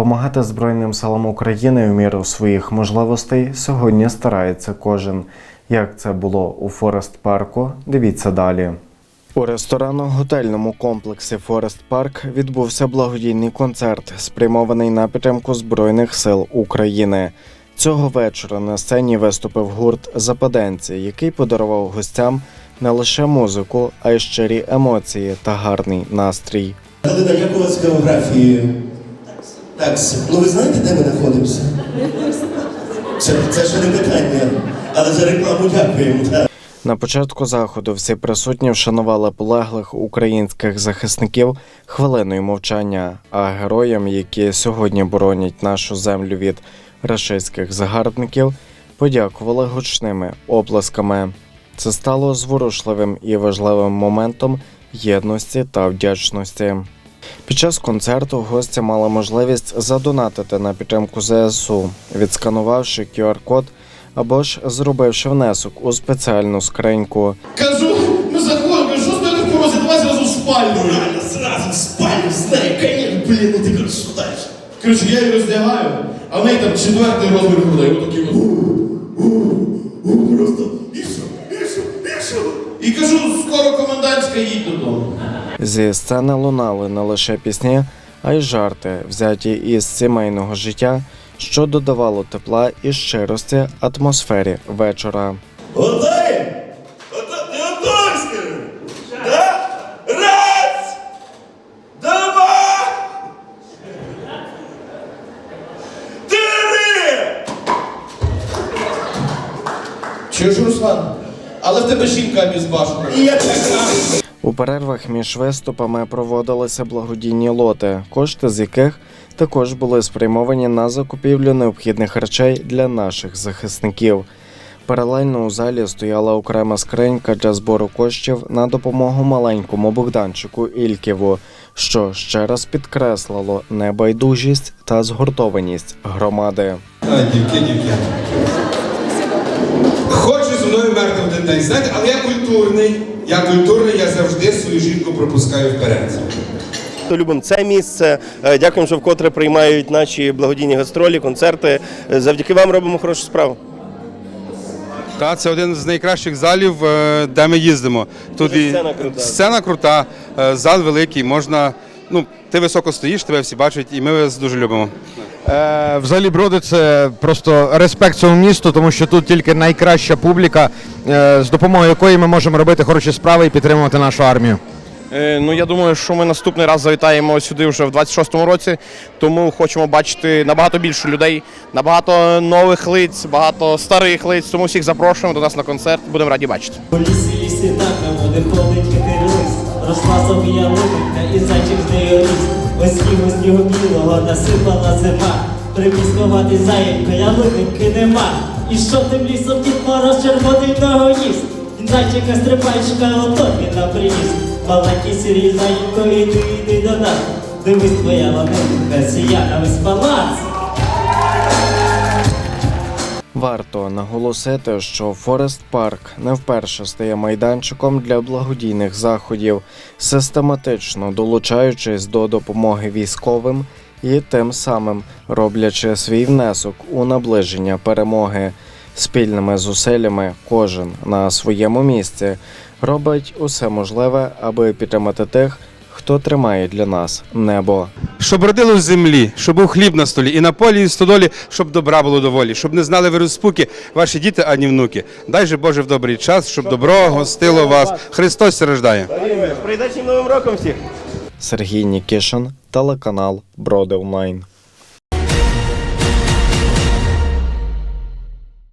Допомагати Збройним силам України у міру своїх можливостей сьогодні старається кожен. Як це було у Форест Парку, дивіться далі. У ресторанно-готельному комплексі Форест Парк відбувся благодійний концерт, спрямований на підтримку Збройних сил України. Цього вечора на сцені виступив гурт Западенці, який подарував гостям не лише музику, а й щирі емоції та гарний настрій. Галина, як у вас з географією? Такс. Ну ви знаєте, де ми знаходимося? Це, це ще не питання, але за рекламу дякуємо. Так. На початку заходу всі присутні вшанували полеглих українських захисників хвилиною мовчання, а героям, які сьогодні боронять нашу землю від рашистських загарбників, подякували гучними оплесками. Це стало зворушливим і важливим моментом єдності та вдячності. Під час концерту гості мали можливість задонатити на підтримку ЗСУ, відсканувавши QR-код або ж зробивши внесок у спеціальну скриньку. Кажу, ми заходимо, що в порозі, давай зразу в спальню. Реально, зразу в спальню з нею, конечно, блін, ну ти кажеш, що далі? Коротше, я її роздягаю, а в неї там четвертий розмір грудей, отакий от. Зі сцени лунали не лише пісні, а й жарти, взяті із сімейного життя, що додавало тепла і щирості атмосфері вечора. Да? Раз! Два! Три! Чуєш, Руслан? Але в тебе жінка обізбашена. І я така. У перервах між виступами проводилися благодійні лоти, кошти з яких також були спрямовані на закупівлю необхідних речей для наших захисників. Паралельно у залі стояла окрема скринька для збору коштів на допомогу маленькому Богданчику Ільківу, що ще раз підкреслило небайдужість та згуртованість громади. А, дівки, дівки. Хочу зі мною мерти день. Знаєте, але я культурний. Я культурний, я завжди свою жінку пропускаю вперед. Любимо це місце. Е, Дякуємо, що вкотре приймають наші благодійні гастролі, концерти. Е, Завдяки вам робимо хорошу справу. Та це один з найкращих залів, е, де ми їздимо. Тут і сцена крута. сцена крута, зал великий, можна. Ну, ти високо стоїш, тебе всі бачать, і ми вас дуже любимо. Е, взагалі броди це просто респект цьому місту, тому що тут тільки найкраща публіка, е, з допомогою якої ми можемо робити хороші справи і підтримувати нашу армію. Е, Ну я думаю, що ми наступний раз завітаємо сюди вже в 26-му році. Тому хочемо бачити набагато більше людей, набагато нових лиць, багато старих лиць. Тому всіх запрошуємо до нас на концерт. Будемо раді бачити. Росла собі ялинка і зайчик з нею ріс. Ось снігу снігу білого насипала зима. Ховати заєнько, ялинки нема. І що тим лісом дід мороз червоний того їсть. Він зайчика стрибайчика, ото він нам приніс. Маленький сірій заєнько, іди, іди до нас. Дивись, твоя ламинка, сія на весь палац. Варто наголосити, що Форест Парк не вперше стає майданчиком для благодійних заходів, систематично долучаючись до допомоги військовим і тим самим роблячи свій внесок у наближення перемоги. Спільними зусиллями кожен на своєму місці робить усе можливе, аби підтримати тих, хто тримає для нас небо. Щоб родило в землі, щоб був хліб на столі, і на полі, і в стодолі, щоб добра було доволі, щоб не знали ви розпуки ваші діти, ані внуки. Дай же Боже в добрий час, щоб добро гостило вас. Христос рождає. З новим роком всіх! Сергій Нікішин, телеканал Броди Онлайн.